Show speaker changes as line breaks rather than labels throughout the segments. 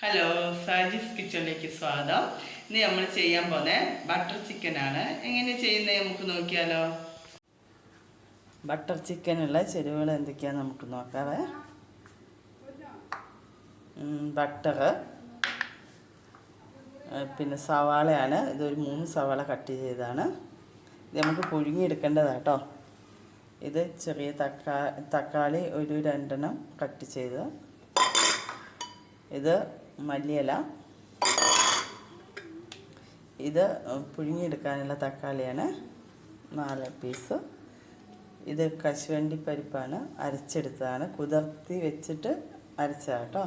Hello സാജിസ് കിച്ചണിലേക്ക് സ്വാഗതം. ഇന്ന് നമ്മൾ ചെയ്യാൻ പോകുന്ന ബട്ടർ ചിക്കൻ ആണ്. എങ്ങനെ ചെയ്യുന്നത് നമുക്ക് നോക്കിയാലോ? ബട്ടർ ചിക്കനുള്ള ചേരുവകൾ എന്തൊക്കെയാണെന്ന് നമുക്ക് നോക്കാവേ. ബട്ടർ പിന്നെ സവാളയാണ്. ഇതൊരു മൂന്ന് സവാള കട്ട് ചെയ്തതാണ്. ഇത് നമുക്ക് പുഴുങ്ങിയെടുക്കേണ്ടതാട്ടോ. ഇത് ചെറിയ തക്കാ തക്കാളി ഒരു രണ്ടെണ്ണം കട്ട് ചെയ്ത് ഇത് മല്ലിയില. ഇത് പുഴുങ്ങിയെടുക്കാനുള്ള തക്കാളിയാണ്. നാല് പീസ്. ഇത് കശുവണ്ടി പരിപ്പാണ്. അരച്ചെടുത്തതാണ്. കുതിർത്തി വെച്ചിട്ട് അരച്ചതാണ് കേട്ടോ.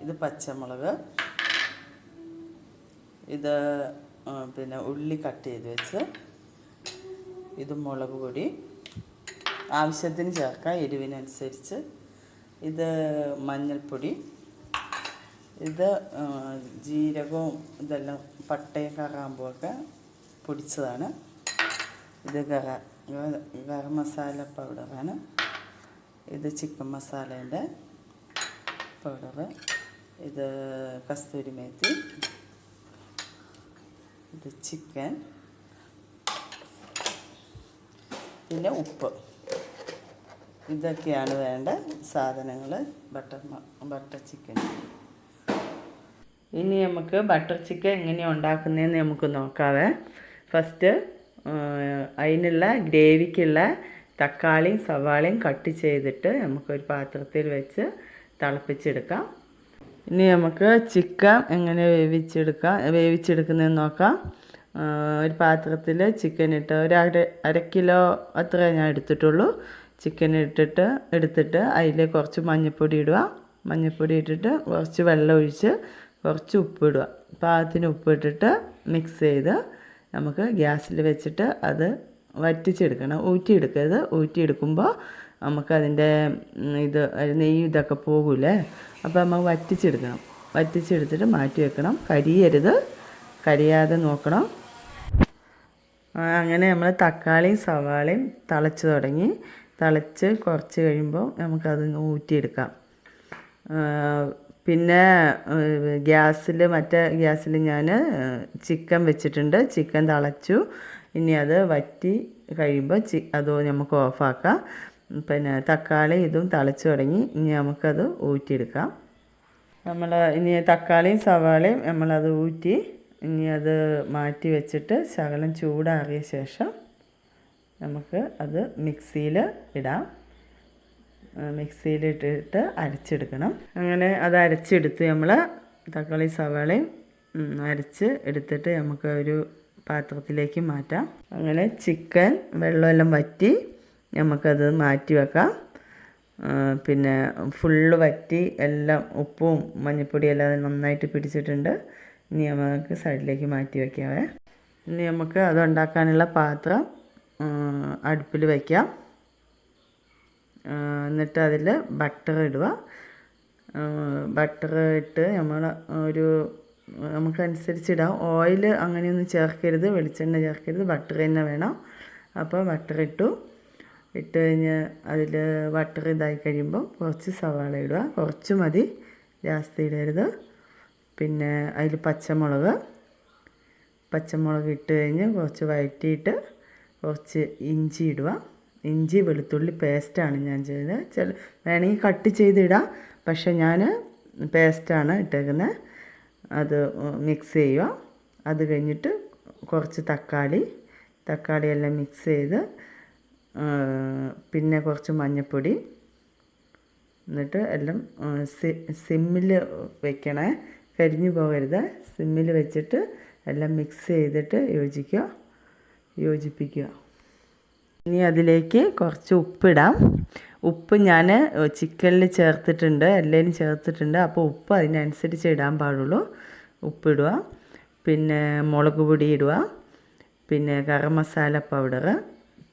ഇത് പച്ചമുളക്. ഇത് പിന്നെ ഉള്ളി കട്ട് ചെയ്ത് വെച്ച്. ഇത് മുളക് പൊടി. ആവശ്യത്തിന് ചേർക്കാം. എരിവിനനുസരിച്ച്. ഇത് മഞ്ഞൾപ്പൊടി. ഇത് ജീരകവും ഇതെല്ലാം പട്ടയും കറാമ്പുമൊക്കെ പൊടിച്ചതാണ്. ഇത് ഗര ഗ- ഗരം മസാല പൗഡറാണ്. ഇത് ചിക്കൻ മസാലേന്റെ പൗഡർ ഇത് കസ്തൂരി മേത്തി. ഇത് ചിക്കൻ. പിന്നെ ഉപ്പ്. ഇതൊക്കെയാണ് വേണ്ട സാധനങ്ങൾ ബട്ടർ ബട്ടർ ചിക്കൻ. ഇനി നമുക്ക് ബട്ടർ ചിക്കൻ എങ്ങനെയാണ് ഉണ്ടാക്കുന്നതെന്ന് നമുക്ക് നോക്കാവേ. ഫസ്റ്റ് അതിനുള്ള ഗ്രേവിക്കുള്ള തക്കാളിയും സവാളയും കട്ട് ചെയ്തിട്ട് നമുക്കൊരു പാത്രത്തിൽ വെച്ച് തിളപ്പിച്ചെടുക്കാം. ഇനി നമുക്ക് ചിക്കൻ എങ്ങനെ വേവിച്ചെടുക്കാം വേവിച്ചെടുക്കുന്നതെന്ന് നോക്കാം. ഒരു പാത്രത്തിൽ ചിക്കൻ ഇട്ട് ഒരു അര അര കിലോ അത്രേ ഞാൻ എടുത്തിട്ടുള്ളൂ. ചിക്കൻ ഇട്ടിട്ട് എടുത്തിട്ട് അതിൽ കുറച്ച് മഞ്ഞൾപ്പൊടി ഇടുക. മഞ്ഞൾപ്പൊടി ഇട്ടിട്ട് കുറച്ച് വെള്ളം ഒഴിച്ച് കുറച്ച് ഉപ്പിടുക. പാകത്തിന് ഉപ്പിട്ടിട്ട് മിക്സ് ചെയ്ത് നമുക്ക് ഗ്യാസിൽ വെച്ചിട്ട് അത് വറ്റിച്ചെടുക്കണം. ഊറ്റിയെടുക്കരുത്. ഊറ്റിയെടുക്കുമ്പോൾ നമുക്കതിന്റെ ഇത് നെയ്യ് ഇതൊക്കെ പോകൂലേ? അപ്പോൾ നമ്മൾ വറ്റിച്ചെടുക്കണം. വറ്റിച്ചെടുത്തിട്ട് മാറ്റി വെക്കണം. കരിയരുത്. കരിയാതെ നോക്കണം. അങ്ങനെ നമ്മൾ തക്കാളിയും സവാളയും തിളച്ച് തുടങ്ങി. തിളച്ച് കുറച്ച് കഴിയുമ്പോൾ നമുക്കത് ഊറ്റിയെടുക്കാം. പിന്നെ ഗ്യാസിൽ മറ്റേ ഗ്യാസിൽ ഞാൻ ചിക്കൻ വെച്ചിട്ടുണ്ട്. ചിക്കൻ തിളച്ചു. ഇനി അത് വറ്റി കഴിയുമ്പോൾ ചി അത് നമുക്ക് ഓഫാക്കാം. പിന്നെ തക്കാളി ഇതും തിളച്ച് തുടങ്ങി. ഇനി നമുക്കത് ഊറ്റിയെടുക്കാം. നമ്മൾ ഇനി തക്കാളിയും സവാളയും നമ്മളത് ഊറ്റി ഇനി അത് മാറ്റി വെച്ചിട്ട് ശകലം ചൂടാറിയ ശേഷം നമുക്ക് അത് മിക്സിയിൽ ഇടാം. മിക്സിയിലിട്ടിട്ട് അരച്ചെടുക്കണം. അങ്ങനെ അത് അരച്ചെടുത്ത് നമ്മൾ തക്കാളി സവാളയും അരച്ച് എടുത്തിട്ട് നമുക്ക് ഒരു പാത്രത്തിലേക്ക് മാറ്റാം. അങ്ങനെ ചിക്കൻ വെള്ളമെല്ലാം വറ്റി നമുക്കത് മാറ്റി വെക്കാം. പിന്നെ ഫുള്ള് വറ്റി എല്ലാം ഉപ്പും മഞ്ഞൾപ്പൊടിയും എല്ലാം നന്നായിട്ട് പിടിച്ചിട്ടുണ്ട്. ഇനി നമുക്ക് സൈഡിലേക്ക് മാറ്റി വയ്ക്കാവേ ഇനി നമുക്ക് അത് ഉണ്ടാക്കാനുള്ള പാത്രം അടുപ്പിൽ വയ്ക്കാം എന്നിട്ട് അതിൽ ബട്ടർ ഇടുക. ബട്ടർ ഇട്ട് നമ്മൾ ഒരു നമുക്കനുസരിച്ച് ഇടാം ഓയിൽ അങ്ങനെയൊന്നും ചേർക്കരുത് വെളിച്ചെണ്ണ ചേർക്കരുത്. ബട്ടർ തന്നെ വേണം. അപ്പോൾ ബട്ടർ ഇട്ടു. ഇട്ട് കഴിഞ്ഞ് അതിൽ ബട്ടർ ഇതായി കഴിയുമ്പോൾ കുറച്ച് സവാള ഇടുക. കുറച്ച് മതി ജാസ്തി ഇടരുത്. പിന്നെ അതിൽ പച്ചമുളക് പച്ചമുളക് ഇട്ട് കഴിഞ്ഞ് കുറച്ച് വഴറ്റിയിട്ട് കുറച്ച് ഇഞ്ചി ഇടുക. ഇഞ്ചി വെളുത്തുള്ളി പേസ്റ്റാണ് ഞാൻ ചെയ്തത്. ചില വേണമെങ്കിൽ കട്ട് ചെയ്തിടാം. പക്ഷെ ഞാൻ പേസ്റ്റാണ് ഇട്ടേക്കുന്നത് അത് മിക്സ് ചെയ്യുക. അത് കഴിഞ്ഞിട്ട് കുറച്ച് തക്കാളി തക്കാളി എല്ലാം മിക്സ് ചെയ്ത് പിന്നെ കുറച്ച് മഞ്ഞൾപ്പൊടി എന്നിട്ട് എല്ലാം സിമ്മിൽ വെക്കണേ. കരിഞ്ഞു പോകരുത്. സിമ്മിൽ വെച്ചിട്ട് എല്ലാം മിക്സ് ചെയ്തിട്ട് യോജിക്കുക. യോജിപ്പിക്കുക. ഇനി അതിലേക്ക് കുറച്ച് ഉപ്പിടാം. ഉപ്പ് ഞാൻ ചിക്കനിൽ ചേർത്തിട്ടുണ്ട് എല്ലാം ചേർത്തിട്ടുണ്ട്. അപ്പോൾ ഉപ്പ് അതിനനുസരിച്ച് ഇടാൻ പാടുള്ളൂ. ഉപ്പിടുക. പിന്നെ മുളക് പൊടി ഇടുക. പിന്നെ ഗരം മസാല പൗഡർ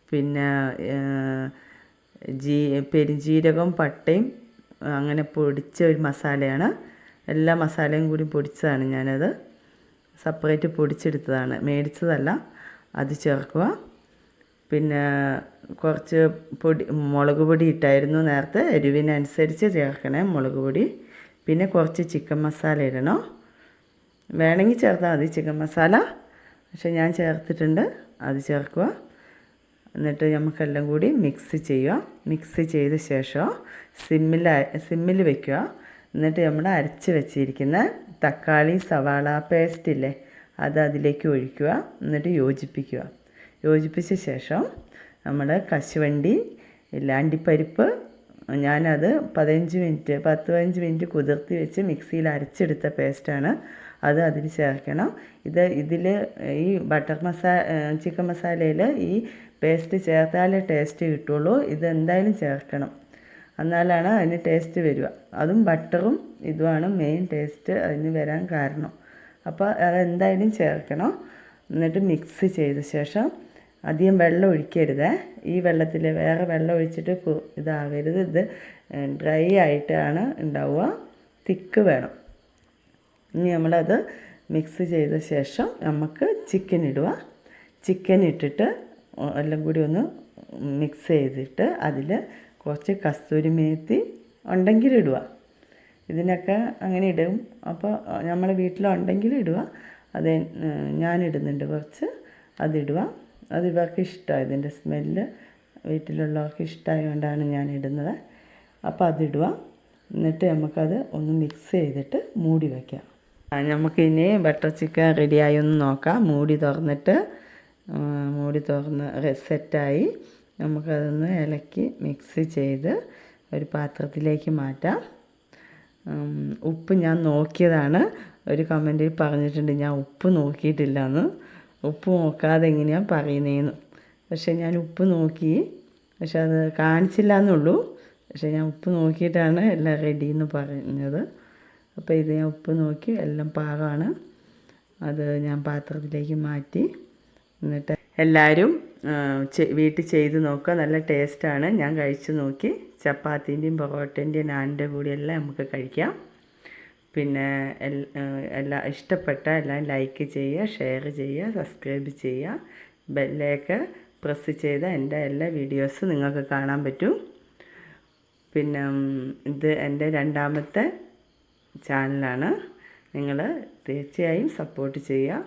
പിന്നെ ജീ പെരുംജീരകം പട്ടയും അങ്ങനെ പൊടിച്ച ഒരു മസാലയാണ്. എല്ലാ മസാലയും കൂടി പൊടിച്ചതാണ് ഞാനത്. സെപ്പറേറ്റ് പൊടിച്ചെടുത്തതാണ്. മേടിച്ചതല്ല. അത് ചേർക്കുക. പിന്നെ കുറച്ച് പൊടി മുളക് പൊടി ഇട്ടായിരുന്നു നേരത്തെ. എരിവിനനുസരിച്ച് ചേർക്കണേ മുളക് പൊടി. പിന്നെ കുറച്ച് ചിക്കൻ മസാല ഇടണം. വേണമെങ്കിൽ ചേർത്താൽ മതി ചിക്കൻ മസാല. പക്ഷെ ഞാൻ ചേർത്തിട്ടുണ്ട്. അത് ചേർക്കുക. എന്നിട്ട് നമുക്കെല്ലാം കൂടി മിക്സ് ചെയ്യുക. മിക്സ് ചെയ്ത ശേഷം സിമ്മിൽ സിമ്മിൽ വെക്കുക. എന്നിട്ട് നമ്മൾ അരച്ച് വെച്ചിരിക്കുന്ന തക്കാളി സവാള പേസ്റ്റ് ഇല്ലേ അത് അതിലേക്ക് ഒഴിക്കുക. എന്നിട്ട് യോജിപ്പിക്കുക. യോജിപ്പിച്ച ശേഷം നമ്മൾ കശുവണ്ടി ഇല്ലാണ്ടിപ്പരിപ്പ് ഞാനത് പതിനഞ്ച് മിനിറ്റ് പത്ത് പതിനഞ്ച് മിനിറ്റ് കുതിർത്തി വെച്ച് മിക്സിയിൽ അരച്ചെടുത്ത പേസ്റ്റാണ്. അത് അതിൽ ചേർക്കണം. ഇത് ഇതിൽ ഈ ബട്ടർ മസാല ചിക്കൻ മസാലയിൽ ഈ പേസ്റ്റ് ചേർത്താലേ ടേസ്റ്റ് കിട്ടുള്ളൂ. ഇത് എന്തായാലും ചേർക്കണം. എന്നാലാണ് അതിന് ടേസ്റ്റ് വരിക. അതും ബട്ടറും ഇതുമാണ് മെയിൻ ടേസ്റ്റ് അതിന് വരാൻ കാരണം. അപ്പോൾ അതെന്തായാലും ചേർക്കണം. എന്നിട്ട് മിക്സ് ചെയ്ത ശേഷം അധികം വെള്ളം ഒഴിക്കരുത്. ഈ വെള്ളത്തിൽ വേറെ വെള്ളം ഒഴിച്ചിട്ട് ഇതാകരുത്. ഇത് ഡ്രൈ ആയിട്ടാണ് ഉണ്ടാവുക. തിക്ക് വേണം. ഇനി നമ്മളത് മിക്സ് ചെയ്ത ശേഷം നമുക്ക് ചിക്കൻ ഇടുക. ചിക്കൻ ഇട്ടിട്ട് എല്ലാം കൂടി ഒന്ന് മിക്സ് ചെയ്തിട്ട് അതിൽ കുറച്ച് കസ്തൂരി മേത്തി ഉണ്ടെങ്കിൽ ഇടുക. ഇതിനൊക്കെ അങ്ങനെ ഇടും. അപ്പോൾ നമ്മളെ വീട്ടിലുണ്ടെങ്കിൽ ഇടുക. അത് ഞാനിടുന്നുണ്ട് കുറച്ച്. അതിടുക. അത് ഇവർക്ക് ഇഷ്ടമാണ് ഇതിന്റെ സ്മെല്ല് വീട്ടിലുള്ളവർക്ക് ഇഷ്ടമായതുകൊണ്ടാണ് ഞാൻ ഇടുന്നത്. അപ്പോൾ അതിടുക. എന്നിട്ട് നമുക്കത് ഒന്ന് മിക്സ് ചെയ്തിട്ട് മൂടി വയ്ക്കാം നമുക്കിനി ബട്ടർ ചിക്കൻ റെഡിയായി. ഒന്ന് നോക്കാം. മൂടി തുറന്നിട്ട് മൂടി തുറന്ന് സെറ്റായി. നമുക്കതൊന്ന് ഇലക്കി മിക്സ് ചെയ്ത് ഒരു പാത്രത്തിലേക്ക് മാറ്റാം. ഉപ്പ് ഞാൻ നോക്കിയതാണ്. ഒരു കമന്റിൽ പറഞ്ഞിട്ടുണ്ട് ഞാൻ ഉപ്പ് നോക്കിയിട്ടില്ല എന്ന് ഉപ്പ് നോക്കാതെ എങ്ങനെയാണ് പറയുന്നതെന്ന് പക്ഷേ ഞാൻ ഉപ്പ് നോക്കി. പക്ഷെ അത് കാണിച്ചില്ല എന്നുള്ളൂ പക്ഷേ ഞാൻ ഉപ്പ് നോക്കിയിട്ടാണ് എല്ലാം റെഡി എന്ന് പറഞ്ഞത്. അപ്പോൾ ഇത് ഞാൻ ഉപ്പ് നോക്കി എല്ലാം പാകമാണ്. അത് ഞാൻ പാത്രത്തിലേക്ക് മാറ്റി. എന്നിട്ട് എല്ലാവരും വീട്ടിൽ ചെയ്ത് നോക്കുക. നല്ല ടേസ്റ്റാണ്. ഞാൻ കഴിച്ചു നോക്കി. ചപ്പാത്തിന്റെയും പൊറോട്ടേന്റെയും നാനിന്റെ കൂടെയെല്ലാം നമുക്ക് കഴിക്കാം. പിന്നെ എല്ലാ ഇഷ്ടപ്പെട്ട എല്ലാം ലൈക്ക് ചെയ്യുക ഷെയർ ചെയ്യുക സബ്സ്ക്രൈബ് ചെയ്യുക ബെല്ലേക്ക് പ്രസ് ചെയ്ത എന്റെ എല്ലാ വീഡിയോസ് നിങ്ങൾക്ക് കാണാൻ പറ്റും. പിന്നെ ഇത് എന്റെ രണ്ടാമത്തെ ചാനലാണ്. നിങ്ങൾ തീർച്ചയായും സപ്പോർട്ട് ചെയ്യുക.